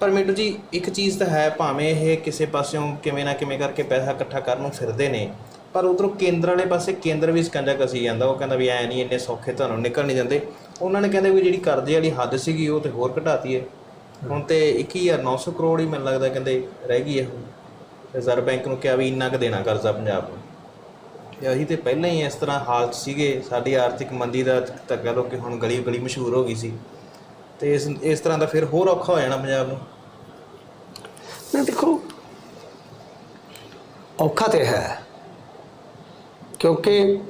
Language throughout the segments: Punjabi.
ਪਰ ਮਿੰਟੂ ਜੀ, ਇੱਕ ਚੀਜ਼ ਤਾਂ ਹੈ, ਭਾਵੇਂ ਇਹ ਕਿਸੇ ਪਾਸਿਓਂ ਕਿਵੇਂ ਨਾ ਕਿਵੇਂ ਕਰਕੇ ਪੈਸਾ ਇਕੱਠਾ ਕਰਨ ਨੂੰ ਫਿਰਦੇ ਨੇ, ਪਰ ਉਧਰੋਂ ਕੇਂਦਰ ਵਾਲੇ ਪਾਸੇ ਕੇਂਦਰ ਵੀ ਸਕੰਜਾ ਕਸੀ ਜਾਂਦਾ, ਉਹ ਕਹਿੰਦਾ ਵੀ ਐ ਨਹੀਂ, ਇੰਨੇ ਸੌਖੇ ਤੁਹਾਨੂੰ ਨਿਕਲ ਨਹੀਂ ਜਾਂਦੇ। ਉਹਨਾਂ ਨੇ ਕਹਿੰਦੇ ਵੀ ਜਿਹੜੀ ਕਰਜ਼ੇ ਵਾਲੀ ਹੱਦ ਸੀਗੀ, ਉਹ ਤੇ ਹੋਰ ਘਟਾਤੀ ਹੈ ਹੁਣ ਤੇ 21900 ਕਰੋੜ ਹੀ ਮੈਨੂੰ ਲੱਗਦਾ ਕਹਿੰਦੇ ਰਹਿ ਗਈ ਹੈ ਰਿਜ਼ਰਵ ਬੈਂਕ ਨੂੰ ਕਿਹਾ ਵੀ ਇੰਨਾ ਕੁ ਦੇਣਾ ਕਰਜ਼ਾ ਪੰਜਾਬ ਨੂੰ। ਤੇ ਅਸੀਂ ਤੇ ਪਹਿਲਾਂ ਹੀ ਇਸ ਤਰ੍ਹਾਂ ਹਾਲਤ ਸੀਗੇ, ਸਾਡੀ ਆਰਥਿਕ ਮੰਦੀ ਦਾ ਤਾਂ ਕਹਿ ਲਓ ਕਿ ਹੁਣ ਗਲੀ ਗਲੀ ਮਸ਼ਹੂਰ ਹੋ ਗਈ ਸੀ। ਤੇ ਇਸ ਇਸ ਤਰ੍ਹਾਂ ਦਾ ਫਿਰ ਹੋਰ ਔਖਾ ਹੋ ਜਾਣਾ ਪੰਜਾਬ ਨੂੰ। ਨਹੀਂ ਦੇਖੋ ਔਖਾ ਤੇ ਹੈ। ਕਿਉਂਕਿ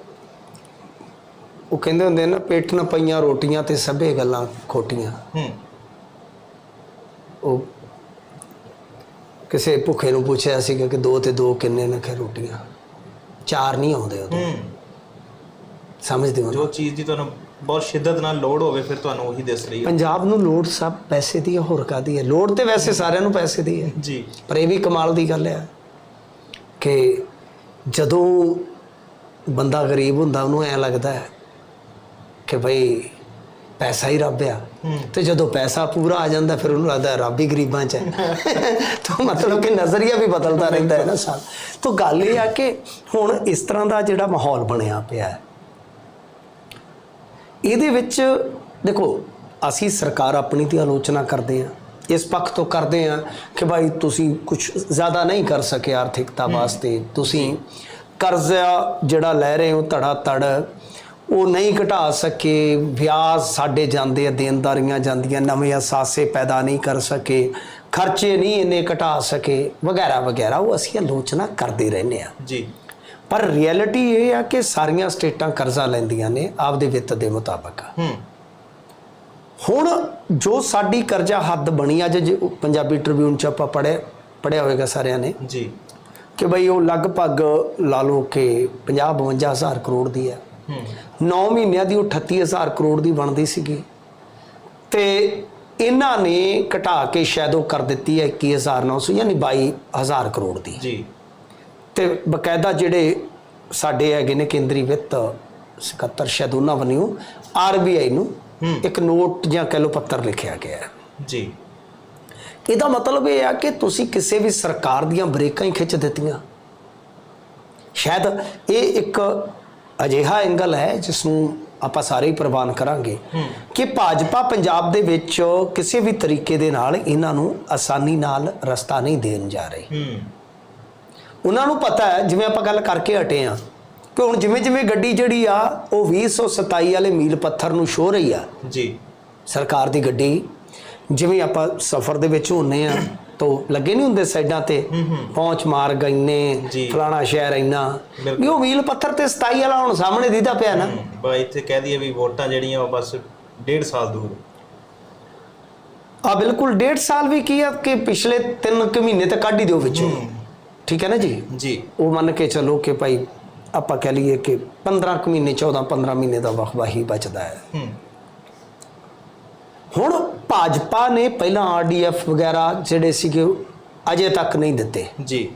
ਉਹ ਕਹਿੰਦੇ ਹੁੰਦੇ ਨਾ ਪੇਟ ਨਾ ਪਈਆਂ ਰੋਟੀਆਂ ਤੇ ਸਭੇ ਗੱਲਾਂ ਖੋਟੀਆਂ। ਹੂੰ। ਉਹ ਕਿਸੇ ਭੁੱਖੇ ਨੂੰ ਪੁੱਛਿਆ ਸੀਗਾ ਕਿ ਦੋ ਤੇ ਦੋ ਕਿੰਨੇ ਨੇ ਖੇ ਰੋਟੀਆਂ। ਚਾਰ ਨਹੀਂ ਆਉਂਦੇ ਉਹ ਹੂੰ। ਸਮਝਦੇ ਹੋ ਨਾ? ਜੋ ਚੀਜ਼ ਦੀ ਤੁਹਾਨੂੰ ਬਹੁਤ ਸ਼ਿੱਦਤ ਨਾਲ ਲੋੜ ਹੋਵੇ ਫਿਰ ਤੁਹਾਨੂੰ ਉਹੀ ਦਿਸ ਰਹੀ ਹੈ। ਪੰਜਾਬ ਨੂੰ ਲੋੜ ਸਭ ਪੈਸੇ ਦੀ ਹੈ ਹੋਰ ਕਾਦੀ ਹੈ? ਲੋੜ ਤੇ ਵੈਸੇ ਸਾਰਿਆਂ ਨੂੰ ਪੈਸੇ ਦੀ ਹੈ। ਜੀ। ਪਰ ਇਹ ਵੀ ਕਮਾਲ ਦੀ ਗੱਲ ਹੈ ਕਿ ਜਦੋਂ ਬੰਦਾ ਗਰੀਬ ਹੁੰਦਾ ਉਹਨੂੰ ਐ ਲੱਗਦਾ ਹੈ ਕਿ ਭਈ ਪੈਸਾ ਹੀ ਰੱਬ ਆ। ਤੇ ਜਦੋਂ ਪੈਸਾ ਪੂਰਾ ਆ ਜਾਂਦਾ ਫਿਰ ਉਹਨੂੰ ਲੱਗਦਾ ਰੱਬ ਹੀ ਗਰੀਬਾਂ 'ਚ ਹੈ। ਤਾਂ ਮਤਲਬ ਕਿ ਨਜ਼ਰੀਆ ਵੀ ਬਦਲਦਾ ਰਹਿੰਦਾ ਹੈ ਨਾ ਸਾਲ ਤਾਂ ਗੱਲ ਇਹ ਆ ਕਿ ਹੁਣ ਇਸ ਤਰ੍ਹਾਂ ਦਾ ਜਿਹੜਾ ਮਾਹੌਲ ਬਣਿਆ ਪਿਆ ਹੈ ਇਹਦੇ ਵਿੱਚ ਦੇਖੋ ਅਸੀਂ ਸਰਕਾਰ ਆਪਣੀ ਦੀ ਆਲੋਚਨਾ ਕਰਦੇ ਹਾਂ ਇਸ ਪੱਖ ਤੋਂ ਕਰਦੇ ਹਾਂ ਕਿ ਭਾਈ ਤੁਸੀਂ ਕੁਝ ਜ਼ਿਆਦਾ ਨਹੀਂ ਕਰ ਸਕੇ ਆਰਥਿਕਤਾ ਵਾਸਤੇ। ਤੁਸੀਂ ਕਰਜ਼ਾ ਜਿਹੜਾ ਲੈ ਰਹੇ ਹੋ ਧੜਾ ਧੜ ਉਹ ਨਹੀਂ ਘਟਾ ਸਕੇ। ਵਿਆਜ ਸਾਡੇ ਜਾਂਦੇ ਆ ਦੇਣਦਾਰੀਆਂ ਜਾਂਦੀਆਂ ਨਵੇਂ ਅਸਾਸੇ ਪੈਦਾ ਨਹੀਂ ਕਰ ਸਕੇ। ਖਰਚੇ ਨਹੀਂ ਇੰਨੇ ਘਟਾ ਸਕੇ। ਵਗੈਰਾ ਵਗੈਰਾ ਉਹ ਅਸੀਂ ਆਲੋਚਨਾ ਕਰਦੇ ਰਹਿੰਦੇ ਆ ਜੀ। ਪਰ ਰਿਐਲਿਟੀ ਇਹ ਆ ਕਿ ਸਾਰੀਆਂ ਸਟੇਟਾਂ ਕਰਜ਼ਾ ਲੈਂਦੀਆਂ ਨੇ ਆਪਦੇ ਵਿੱਤ ਦੇ ਮੁਤਾਬਕ। ਹੂੰ। ਹੁਣ ਜੋ ਸਾਡੀ ਕਰਜ਼ਾ ਹੱਦ ਬਣੀ ਅੱਜ ਪੰਜਾਬੀ ਟ੍ਰਿਬਿਊਨ ਚ ਆਪਾਂ ਪੜਿਆ ਪੜਿਆ ਹੋਵੇਗਾ ਸਾਰਿਆਂ ਨੇ। ਜੀ। ਕਿ ਬਈ ਉਹ ਲਗਭਗ ਲਾ ਲਓ ਕਿ 50 52 ਹਜ਼ਾਰ ਕਰੋੜ ਦੀ ਹੈ। ਹੂੰ। 9 ਮਹੀਨਿਆਂ ਦੀ ਉਹ 38 ਹਜ਼ਾਰ ਕਰੋੜ ਦੀ ਬਣਦੀ ਸੀਗੀ। ਤੇ ਇਹਨਾਂ ਨੇ ਘਟਾ ਕੇ ਸ਼ਾਇਦ ਉਹ ਕਰ ਦਿੱਤੀ ਹੈ 21900 ਯਾਨੀ 22000 ਕਰੋੜ ਦੀ। ਜੀ। ਤੇ ਬਕਾਇਦਾ ਜਿਹੜੇ ਸਾਡੇ ਹੈਗੇ ਨੇ ਕੇਂਦਰੀ ਵਿੱਤ ਸਕੱਤਰ ਸ਼ਾਇਦ ਉਹਨਾਂ ਵੱਲੋਂ ਆਰਬੀਆਈ ਨੂੰ। ਇੱਕ ਨੋਟ ਜਾਂ ਕਹਿ ਲਓ ਪੱਤਰ ਲਿਖਿਆ ਗਿਆ ਹੈ। ਜੀ। ਇਹਦਾ ਮਤਲਬ ਇਹ ਆ ਕਿ ਤੁਸੀਂ ਕਿਸੇ ਵੀ ਸਰਕਾਰ ਦੀਆਂ ਬ੍ਰੇਕਾਂ ਹੀ ਖਿੱਚ ਦਿੱਤੀਆਂ। ਸ਼ਾਇਦ ਇਹ ਇੱਕ ਅਜਿਹਾ ਐਂਗਲ ਹੈ ਜਿਸ ਨੂੰ ਆਪਾਂ ਸਾਰੇ ਹੀ ਪ੍ਰਵਾਨ ਕਰਾਂਗੇ ਕਿ ਭਾਜਪਾ ਪੰਜਾਬ ਦੇ ਵਿੱਚ ਕਿਸੇ ਵੀ ਤਰੀਕੇ ਦੇ ਨਾਲ ਇਹਨਾਂ ਨੂੰ ਆਸਾਨੀ ਨਾਲ ਰਸਤਾ ਨਹੀਂ ਦੇਣ ਜਾ ਰਹੀ। ਹੂੰ। ਉਹਨਾਂ ਨੂੰ ਪਤਾ ਹੈ ਜਿਵੇਂ ਆਪਾਂ ਗੱਲ ਕਰਕੇ ਹਟੇ ਆ ਕਿ ਹੁਣ ਜਿਵੇਂ ਜਿਵੇਂ ਗੱਡੀ ਜਿਹੜੀ ਆ ਉਹ 2027 ਵਾਲੇ ਮੀਲ ਪੱਥਰ ਨੂੰ ਛੋ ਰਹੀ ਆ। ਜੀ। ਸਰਕਾਰ ਦੀ ਗੱਡੀ ਜਿਵੇਂ ਆਪਾਂ ਸਫ਼ਰ ਦੇ ਵਿੱਚ ਹੁੰਨੇ ਆ ਤਾਂ ਲੱਗੇ ਨਹੀਂ ਹੁੰਦੇ ਸਾਈਡਾਂ ਤੇ? ਪਹੁੰਚ ਮਾਰ ਗਈਨੇ ਜੀ। ਫਲਾਣਾ ਸ਼ਹਿਰ ਇੰਨਾ। ਵੀ ਉਹ ਮੀਲ ਪੱਥਰ ਤੇ 27 ਵਾਲਾ ਹੁਣ ਸਾਹਮਣੇ ਦੀਦਾ ਪਿਆ ਨਾ। ਬਾ ਇੱਥੇ ਕਹਿ ਦਈਏ ਵੀ ਵੋਟਾਂ ਜਿਹੜੀਆਂ ਉਹ ਬਸ ਡੇਢ ਸਾਲ ਦੂਰ। ਆ ਬਿਲਕੁਲ ਡੇਢ ਸਾਲ ਵੀ ਕੀ ਆ ਕਿ ਪਿਛਲੇ 3 ਕੁ ਮਹੀਨੇ ਤੇ ਕੱਢ ਹੀ ਦਿਓ ਵਿੱਚੋਂ। ਠੀਕ ਹੈ ਨਾ ਜੀ? ਜੀ। ਉਹ ਮੰਨ ਕੇ ਚੱਲੋ ਕਿ ਭਾਈ ਆਪਾਂ ਕਹਿ ਲਈਏ ਕਿ 15 ਕੁ ਮਹੀਨੇ 14 15 ਮਹੀਨੇ ਦਾ ਵਕਫਾ ਹੀ ਬਚਦਾ ਹੈ। ਹੁਣ ਭਾਜਪਾ ਨੇ ਪਹਿਲਾਂ ਆਰਡੀਐਫ ਵਗੈਰਾ ਜਿਹੜੇ ਸੀਗੇ ਅਜੇ ਤੱਕ ਨਹੀਂ ਦਿੱਤੇ। ਜੀ।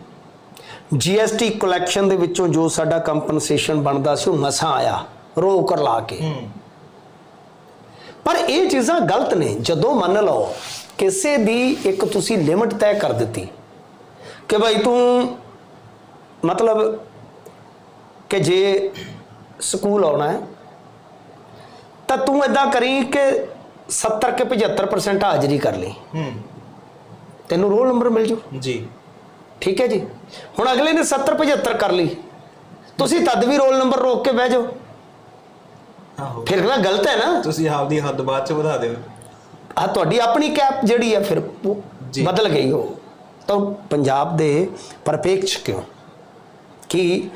ਜੀਐਸਟੀ ਕਲੈਕਸ਼ਨ ਦੇ ਵਿੱਚੋਂ ਜੋ ਸਾਡਾ ਕੰਪਨਸੇਸ਼ਨ ਬਣਦਾ ਸੀ ਉਹ ਮਸਾਂ ਆਇਆ ਰੋਕ ਲਾ ਕੇ। ਪਰ ਇਹ ਚੀਜ਼ਾਂ ਗਲਤ ਨੇ। ਜਦੋਂ ਮੰਨ ਲਓ ਕਿਸੇ ਦੀ ਇੱਕ ਤੁਸੀਂ ਲਿਮਟ ਤੈਅ ਕਰ ਦਿੱਤੀ ਕਿ ਭਾਈ ਤੂੰ ਮਤਲਬ ਕਿ ਜੇ ਸਕੂਲ ਆਉਣਾ ਹੈ ਤਾਂ ਤੂੰ ਇਦਾਂ ਕਰੀ ਕਿ 70 ਕੇ 75% ਹਾਜ਼ਰੀ ਕਰ ਲਈ। ਹੂੰ। ਤੈਨੂੰ ਰੋਲ ਨੰਬਰ ਮਿਲ ਜੂ? ਜੀ। ਠੀਕ ਹੈ ਜੀ। ਹੁਣ ਅਗਲੇ ਨੇ 70 75 ਕਰ ਲਈ। ਤੁਸੀਂ ਤਦ ਵੀ ਰੋਲ ਨੰਬਰ ਰੋਕ ਕੇ ਬਹਿ ਜਾਓ। ਆਹੋ। ਫਿਰ ਨਾ ਗਲਤ ਹੈ ਨਾ। ਤੁਸੀਂ ਆਪਦੀ ਹੱਦ ਬਾਅਦ ਚ ਵਧਾ ਦਿਓ। ਆ ਤੁਹਾਡੀ ਆਪਣੀ ਕੈਪ ਜਿਹੜੀ ਹੈ ਫਿਰ। ਬਦਲ ਗਈ ਉਹ। ਤਾਂ ਪੰਜਾਬ ਦੇ ਪਰਪੇਕਸ਼ ਕਿਉਂ? ਕਿ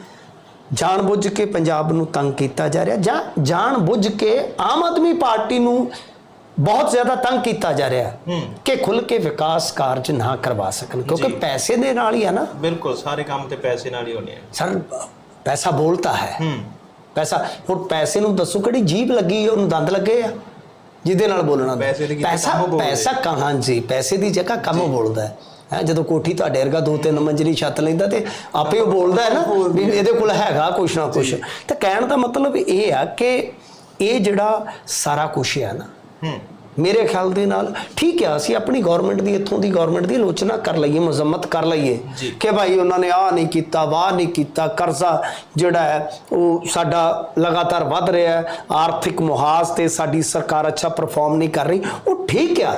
ਜਾਣਬੁੱਝ ਕੇ ਪੰਜਾਬ ਨੂੰ ਤੰਗ ਕੀਤਾ ਜਾ ਰਿਹਾ ਜਾਂ ਜਾਣਬੁੱਝ ਕੇ ਆਮ ਆਦਮੀ ਪਾਰਟੀ ਨੂੰ ਬਹੁਤ ਜ਼ਿਆਦਾ ਤੰਗ ਕੀਤਾ ਜਾ ਰਿਹਾ। ਕਿ ਖੁੱਲ ਕੇ ਵਿਕਾਸ ਕਾਰਜ ਨਾ ਕਰਵਾ ਸਕਣ? ਕਿਉਂਕਿ। ਪੈਸੇ ਦੇ ਨਾਲ ਹੀ ਹੈ ਨਾ। ਬਿਲਕੁਲ ਸਾਰੇ ਕੰਮ ਤੇ ਪੈਸੇ ਨਾਲ ਹੀ ਹੋਣੇ ਆ। ਸਰ ਪੈਸਾ ਬੋਲਤਾ ਹੈ। ਪੈਸਾ ਹੁਣ ਪੈਸੇ ਨੂੰ ਦੱਸੋ ਕਿਹੜੀ ਜੀਭ ਲੱਗੀ ਹੈ, ਉਹਨੂੰ ਦੰਦ ਲੱਗੇ ਆ? ਜਿਹਦੇ ਨਾਲ ਬੋਲਣਾ। ਪੈਸੇ। ਪੈਸਾ ਕਹਾਂ ਜੀ? ਪੈਸੇ ਦੀ ਜਗ੍ਹਾ ਕੰਮ ਬੋਲਦਾ ਹੈ। ਹੈਂ, ਜਦੋਂ ਕੋਠੀ ਤੁਹਾਡੇ ਵਰਗਾ ਦੋ ਤਿੰਨ ਮੰਜ਼ਲੀ ਛੱਤ ਲੈਂਦਾ ਤੇ ਆਪੇ ਉਹ ਬੋਲਦਾ ਹੈ ਨਾ ਵੀ ਇਹਦੇ ਕੋਲ ਹੈਗਾ ਕੁਛ ਨਾ ਕੁਛ। ਤੇ ਕਹਿਣ ਦਾ ਮਤਲਬ ਇਹ ਆ ਕਿ ਇਹ ਜਿਹੜਾ ਸਾਰਾ ਕੁਛ ਹੈ ਨਾ ਹੂੰ। ਮੇਰੇ ਖਿਆਲ ਦੇ ਨਾਲ ਠੀਕ ਹੈ ਅਸੀਂ ਆਪਣੀ ਗਵਰਨਮੈਂਟ ਦੀ ਇੱਥੋਂ ਦੀ ਗਵਰਨਮੈਂਟ ਦੀ ਆਲੋਚਨਾ ਕਰ ਲਈਏ ਮੁਜ਼ੰਮਤ ਕਰ ਲਈਏ। ਕਿ ਭਾਈ ਉਹਨਾਂ ਨੇ ਆਹ ਨਹੀਂ ਕੀਤਾ ਵਾਹ ਨਹੀਂ ਕੀਤਾ ਕਰਜ਼ਾ ਜਿਹੜਾ ਹੈ ਉਹ ਸਾਡਾ ਲਗਾਤਾਰ ਵੱਧ ਰਿਹਾ ਹੈ ਆਰਥਿਕ ਮੁਹਾਜ਼ ਤੇ ਸਾਡੀ ਸਰਕਾਰ ਅੱਛਾ ਪਰਫਾਰਮ ਨਹੀਂ ਕਰ ਰਹੀ ਉਹ ਠੀਕ ਆ।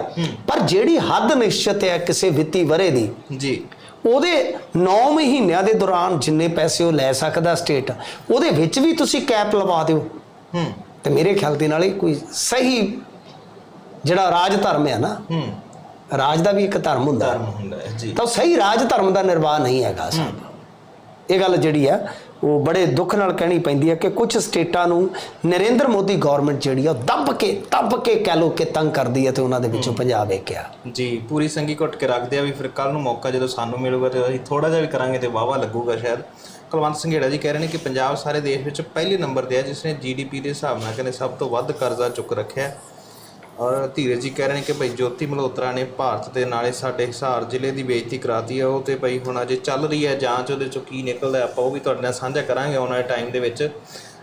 ਪਰ ਜਿਹੜੀ ਹੱਦ ਨਿਸ਼ਚਿਤ ਹੈ ਕਿਸੇ ਵਿੱਤੀ ਵਰੇ ਦੀ ਜੀ। ਉਹਦੇ 9 ਮਹੀਨਿਆਂ ਦੇ ਦੌਰਾਨ ਜਿੰਨੇ ਪੈਸੇ ਉਹ ਲੈ ਸਕਦਾ ਸਟੇਟ ਉਹਦੇ ਵਿੱਚ ਵੀ ਤੁਸੀਂ ਕੈਪ ਲਵਾ ਦਿਓ। ਹੂੰ। ਤੇ ਮੇਰੇ ਖਿਆਲ ਦੇ ਨਾਲ ਇਹ ਕੋਈ ਸਹੀ ਜਿਹੜਾ ਰਾਜ ਧਰਮ ਹੈ ਨਾ ਹੂੰ। ਰਾਜ ਦਾ ਵੀ ਇੱਕ ਧਰਮ ਹੁੰਦਾ ਧਰਮ ਹੁੰਦਾ ਹੈ ਜੀ। ਤਾਂ ਸਹੀ ਰਾਜ ਧਰਮ ਦਾ ਨਿਰਵਾਹ ਨਹੀਂ ਹੈਗਾ ਸਾਹਿਬ ਇਹ ਗੱਲ ਜਿਹੜੀ ਆ ਉਹ ਬੜੇ ਦੁੱਖ ਨਾਲ ਕਹਿਣੀ ਪੈਂਦੀ ਹੈ ਕਿ ਕੁਝ ਸਟੇਟਾਂ ਨੂੰ ਨਰਿੰਦਰ ਮੋਦੀ ਗਵਰਨਮੈਂਟ ਜਿਹੜੀ ਆ ਉਹ ਦੱਬ ਕੇ ਦੱਬ ਕੇ ਕਹਿ ਲੋ ਕਿ ਤੰਗ ਕਰਦੀ ਹੈ ਤੇ ਉਹਨਾਂ ਦੇ ਵਿੱਚੋਂ ਪੰਜਾਬ ਇੱਕ ਆ। ਜੀ ਪੂਰੀ ਸੰਗੀ ਘੁੱਟ ਕੇ ਰੱਖਦੇ ਆ ਵੀ ਫਿਰ ਕੱਲ ਨੂੰ ਮੌਕਾ ਜਦੋਂ ਸਾਨੂੰ ਮਿਲੂਗਾ ਤੇ ਅਸੀਂ ਥੋੜਾ ਜਿਹਾ ਵੀ ਕਰਾਂਗੇ ਤੇ ਵਾਵਾ ਲੱਗੂਗਾ ਸ਼ਾਇਦ। ਕੁਲਵੰਤ ਸੰਘੇੜਾ ਜੀ ਕਹਿ ਰਹੇ ਨੇ ਕਿ ਪੰਜਾਬ ਸਾਰੇ ਦੇਸ਼ ਵਿੱਚ ਪਹਿਲੇ ਨੰਬਰ ਤੇ ਹੈ ਜਿਸ ਨੇ ਜੀਡੀਪੀ ਦੇ ਹਿਸਾਬ ਨਾਲ ਕਹਿੰਦੇ ਸਭ ਤੋਂ ਵੱਧ ਕਰਜ਼ਾ ਚੁੱਕ ਰੱਖਿਆ। ਔਰ ਧੀਰਜ ਜੀ ਕਹਿ ਰਹੇ ਨੇ ਕਿ ਭਾਈ ਜੋਤੀ ਮਲਹੋਤਰਾ ਨੇ ਭਾਰਤ ਦੇ ਨਾਲੇ ਸਾਡੇ ਹਿਸਾਰ ਜ਼ਿਲ੍ਹੇ ਦੀ ਬੇਇੱਜ਼ਤੀ ਕਰਾਤੀ ਹੈ ਉਹ ਤੇ ਭਾਈ ਹੁਣ ਅਜੇ ਚੱਲ ਰਹੀ ਹੈ ਜਾਂਚ ਉਹਦੇ ਚੋਂ ਕੀ ਨਿਕਲਦਾ ਆਪਾਂ ਉਹ ਵੀ ਤੁਹਾਡੇ ਨਾਲ ਸਾਂਝਾ ਕਰਾਂਗੇ ਆਉਣ ਵਾਲੇ ਟਾਈਮ ਦੇ ਵਿੱਚ।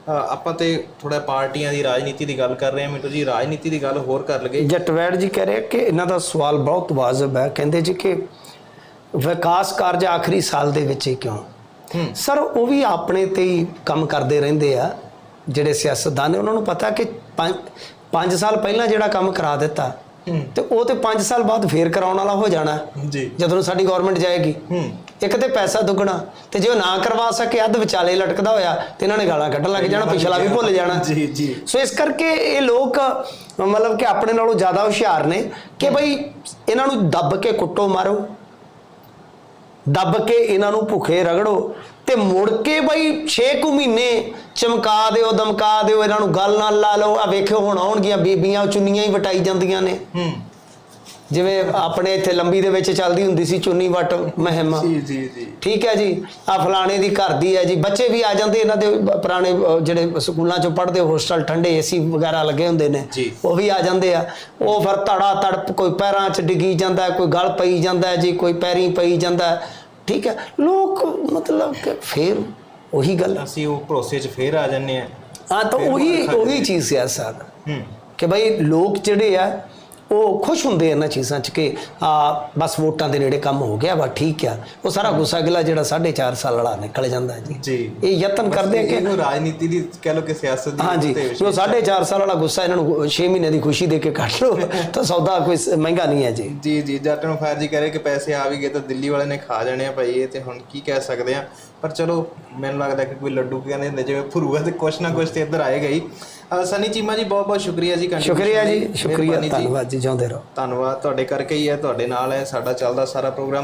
ਆਪਾਂ ਤੇ ਥੋੜਾ ਪਾਰਟੀਆਂ ਦੀ ਰਾਜਨੀਤੀ ਦੀ ਗੱਲ ਕਰ ਰਹੇ ਹਾਂ ਮਿੰਟੂ ਜੀ ਰਾਜਨੀਤੀ ਦੀ ਗੱਲ ਹੋਰ ਕਰ ਲਗੇ ਜਟਵੈੜ ਜੀ ਕਹਿ ਰਹੇ ਕਿ ਇਹਨਾਂ ਦਾ ਸਵਾਲ ਬਹੁਤ ਵਾਜਬ ਹੈ ਕਹਿੰਦੇ ਜੀ ਕਿ ਵਿਕਾਸ ਕਾਰਜ ਆਖਰੀ ਸਾਲ ਦੇ ਵਿੱਚ ਹੀ ਕਿਉਂ? ਸਰ ਉਹ ਵੀ ਆਪਣੇ ਤੇ ਹੀ ਕੰਮ ਕਰਦੇ ਰਹਿੰਦੇ ਆ ਜਿਹੜੇ ਸਿਆਸਤਦਾਨ ਨੇ ਉਹਨਾਂ ਨੂੰ ਪਤਾ ਕਿ 5 ਸਾਲ ਪਹਿਲਾਂ ਜਿਹੜਾ ਕੰਮ ਕਰਾ ਦਿੱਤਾ ਤੇ ਉਹ ਤੇ 5 ਸਾਲ ਬਾਅਦ ਫੇਰ ਕਰਾਉਣ ਵਾਲਾ ਹੋ ਜਾਣਾ। ਜੀ। ਜਦੋਂ ਸਾਡੀ ਗਵਰਨਮੈਂਟ ਜਾਏਗੀ। ਇੱਕ ਤੇ ਪੈਸਾ ਦੁੱਗਣਾ ਤੇ ਜੇ ਉਹ ਨਾ ਕਰਵਾ ਸਕੇ ਅੱਧ ਵਿਚਾਲੇ ਲਟਕਦਾ ਹੋਇਆ ਤੇ ਇਹਨਾਂ ਨੇ ਗਾਲਾਂ ਕੱਢਣ ਲੱਗ ਜਾਣਾ ਪਿਛਲਾ ਵੀ ਭੁੱਲ ਜਾਣਾ। ਜੀ ਜੀ। ਸੋ ਇਸ ਕਰਕੇ ਇਹ ਲੋਕ ਮਤਲਬ ਕਿ ਆਪਣੇ ਨਾਲੋਂ ਜ਼ਿਆਦਾ ਹੁਸ਼ਿਆਰ ਨੇ ਕਿ ਬਈ ਇਹਨਾਂ ਨੂੰ ਦੱਬ ਕੇ ਕੁੱਟੋ ਮਾਰੋ। ਦੱਬ ਕੇ ਇਹਨਾਂ ਨੂੰ ਭੁੱਖੇ ਰਗੜੋ ਤੇ ਮੁੜ ਕੇ ਬਈ 6 ਕੁ ਮਹੀਨੇ ਚਮਕਾ ਦਿਓ, ਦਮਕਾ ਦਿਓ, ਇਹਨਾਂ ਨੂੰ ਗੱਲ ਨਾਲ ਲਾ ਲਓ। ਆ ਵੇਖਿਓ, ਹੁਣ ਆਉਣਗੀਆਂ ਬੀਬੀਆਂ, ਚੁੰਨੀਆਂ ਹੀ ਵਟਾਈ ਜਾਂਦੀਆਂ ਨੇ। ਹੂੰ। ਜਿਵੇਂ ਆਪਣੇ ਇੱਥੇ ਲੰਬੀ ਦੇ ਵਿੱਚ ਚੱਲਦੀ ਹੁੰਦੀ ਸੀ ਚੁੰਨੀ ਵਟ ਮਹਿਮਾ। ਜੀ ਜੀ ਜੀ। ਠੀਕ ਹੈ ਜੀ? ਆ ਫਲਾਣੇ ਦੀ ਘਰ ਦੀ ਹੈ ਜੀ। ਬੱਚੇ ਵੀ ਆ ਜਾਂਦੇ ਇਹਨਾਂ ਦੇ ਪੁਰਾਣੇ ਜਿਹੜੇ ਸਕੂਲਾਂ ਚੋਂ ਪੜ੍ਹਦੇ ਹੋਸਟਲ ਠੰਡੇ ਏਸੀ ਵਗੈਰਾ ਲੱਗੇ ਹੁੰਦੇ ਨੇ। ਉਹ ਵੀ ਆ ਜਾਂਦੇ ਆ। ਉਹ ਫਿਰ ਧੜਾ ਤੜਪ ਕੋਈ ਪੈਰਾਂ 'ਚ ਡਿੱਗੀ ਜਾਂਦਾ ਕੋਈ ਗਲ ਪਈ ਜਾਂਦਾ ਜੀ ਕੋਈ ਪੈਰੀਂ ਪਈ ਜਾਂਦਾ। ਠੀਕ ਹੈ? ਲੋਕ ਮਤਲਬ ਕਿ ਫੇਰ ਉਹੀ ਗੱਲ ਅਸੀਂ ਉਹ ਭਰੋਸੇ 'ਚ ਫੇਰ ਆ ਜੰਨੇ ਆ। ਆ ਤਾਂ ਉਹੀ ਉਹੀ ਚੀਜ਼ ਹੈ ਸਰ। ਹੂੰ। ਕਿ ਭਾਈ ਲੋਕ ਜਿਹੜੇ ਆ ਉਹ ਖੁਸ਼ ਹੁੰਦੇ ਇਹਨਾਂ ਚੀਜ਼ਾਂ 'ਚ ਕਿ ਆ ਬਸ ਵੋਟਾਂ ਦੇ ਨੇੜੇ ਕੰਮ ਹੋ ਗਿਆ ਵਾ ਠੀਕ ਆ। ਉਹ ਸਾਰਾ ਗੁੱਸਾ ਗਿਲਾ ਜਿਹੜਾ 4.5 ਸਾਲ ਵਾਲਾ ਨਿਕਲ ਜਾਂਦਾ ਜੀ। ਜੀ। ਇਹ ਯਤਨ ਕਰਦੇ ਆ ਕਿ ਇਹਨੂੰ ਰਾਜਨੀਤੀ ਦੀ ਕਹਿ ਲੋ ਕਿ ਸਿਆਸਤ ਦੀ ਹਾਂਜੀ। ਜੋ 4.5 ਸਾਲ ਵਾਲਾ ਗੁੱਸਾ ਇਹਨਾਂ ਨੂੰ 6 ਮਹੀਨੇ ਦੀ ਖੁਸ਼ੀ ਦੇ ਕੇ ਕੱਢ ਲਓ ਤਾਂ ਸੌਦਾ ਕੋਈ ਮਹਿੰਗਾ ਨਹੀਂ ਹੈ ਜੀ। ਜੀ ਜੀ ਜੱਟ ਨੂੰ ਫਾਇਰ ਜੀ ਕਹ ਰਹੇ ਕਿ ਪੈਸੇ ਆ ਵੀ ਗਏ ਤਾਂ ਦਿੱਲੀ ਵਾਲੇ ਨੇ ਖਾ ਜਾਣੇ ਆ ਭਾਈ ਇਹ ਤੇ ਹੁਣ ਕੀ ਕਹਿ ਸਕਦੇ ਆ। ਪਰ ਚਲੋ ਮੈਨੂੰ ਲੱਗਦਾ ਕਿ ਕੋਈ ਲੱਡੂ ਕਹਿੰਦੇ ਹੁੰਦੇ ਜਿਵੇਂ ਭਰੂਗਾ ਤੇ ਕੁਛ ਨਾ ਕੁਛ ਤੇ ਇੱਧਰ ਆਏਗਾ ਹੀ। ਸਨੀ ਚੀਮਾ ਜੀ ਬਹੁਤ ਬਹੁਤ ਸ਼ੁਕਰੀਆ ਜੀ ਸ਼ੁਕਰੀਆ ਜੀ। ਸ਼ੁਕਰੀਆ। ਧੰਨਵਾਦ ਜੀ ਜਾਂਦੇ ਰਹੋ। ਧੰਨਵਾਦ। ਤੁਹਾਡੇ ਕਰਕੇ ਹੀ ਹੈ ਤੁਹਾਡੇ ਨਾਲ ਹੈ ਸਾਡਾ ਚੱਲਦਾ ਸਾਰਾ ਪ੍ਰੋਗਰਾਮ।